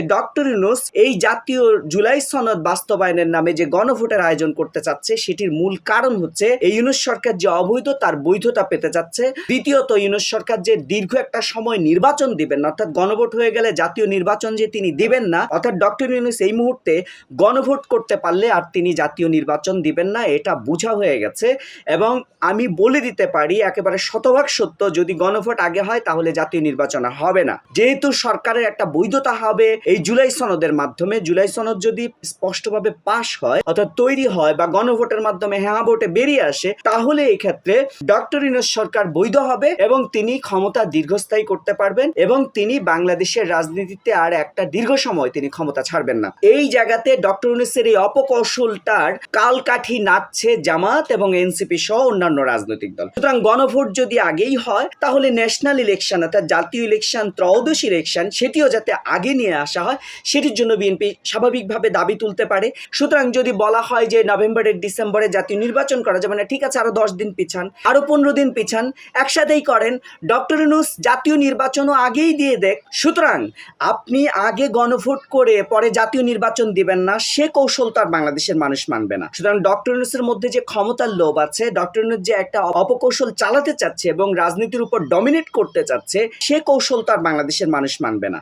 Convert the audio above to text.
Doctor Yunus এই জাতীয় জুলাই সনদ বাস্তবায়নের নামে যে গণভোটের আয়োজন করতে চাচ্ছে, সেটির মূল কারণ হচ্ছে এই ইউনুস সরকার যে অবৈধ, তার বৈধতা পেতে যাচ্ছে দ্বিতীয়ত, ইউনুস সরকার যে দীর্ঘ একটা সময় নির্বাচন দিবেন না অর্থাৎ গণভোট হয়ে গেলে জাতীয় নির্বাচন যে তিনি দিবেন না, অর্থাৎ ডক্টর ইউনুস এই মুহূর্তে গণভোট করতে পারলে আর তিনি জাতীয় নির্বাচন দিবেন না, এটা বোঝা হয়ে গেছে। এবং আমি বলে দিতে পারি, একেবারে শতভাগ সত্য, যদি গণভোট আগে হয়, তাহলে জাতীয় নির্বাচন হবে না। যেহেতু সরকারের একটা বৈধতা হবে এই জুলাই সনদের মাধ্যমে, জুলাই সনদ যদি স্পষ্টভাবে পাশ হয়, অর্থাৎ তৈরি হয় বা গণভোটের মাধ্যমে হ্যাঁ ভোটে বেরিয়ে আসে, তাহলে এই ক্ষেত্রে ডক্টর ইউনুস সরকার বৈধ হবে এবং তিনি ক্ষমতা দীর্ঘস্থায়ী করতে পারবেন এবং তিনি বাংলাদেশের রাজনীতিতে আর একটা দীর্ঘ সময় তিনি ক্ষমতা ছাড়বেন না। এই জায়গাতে ডক্টর ইউনুসের এই অপকৌশলটার কালকাঠি নাচছে জামাত এবং এনসিপি সহ অন্যান্য রাজনৈতিক দল। সুতরাং গণভোট যদি আগেই হয়, তাহলে ন্যাশনাল ইলেকশন অর্থাৎ জাতীয় ইলেকশন, ত্রয়োদশ ইলেকশন, সেটিও যাতে আগে নিয়ে আসা হয়, সেটির জন্য বিএনপি স্বাভাবিকভাবে দাবি তুলতে পারে। সুতরাং যদি বলা হয় যে নভেম্বরের ডিসেম্বরে জাতীয় নির্বাচন করা যাবে না, ঠিক আছে আরও দশ দিন পিছান আরও পনেরো দিন পিছান, একসাথেই করেন। ডক্টর ইউনুস জাতীয় নির্বাচনও আগেই দিয়ে দেখ। সুতরাং আপনি আগে গণভোট করে পরে জাতীয় নির্বাচন দিবেন না, সে কৌশল তো আর বাংলাদেশের মানুষ মানবে না। সুতরাং ডক্টর ইউনুসের মধ্যে যে ক্ষমতার লোভ আছে, ডক্টর ইউনুস যে একটা অপকৌশল চালাতে চাচ্ছে এবং রাজনীতির উপর ডমিনেট করতে চাচ্ছে, সে কৌশল তো আর বাংলাদেশের মানুষ মানবে না।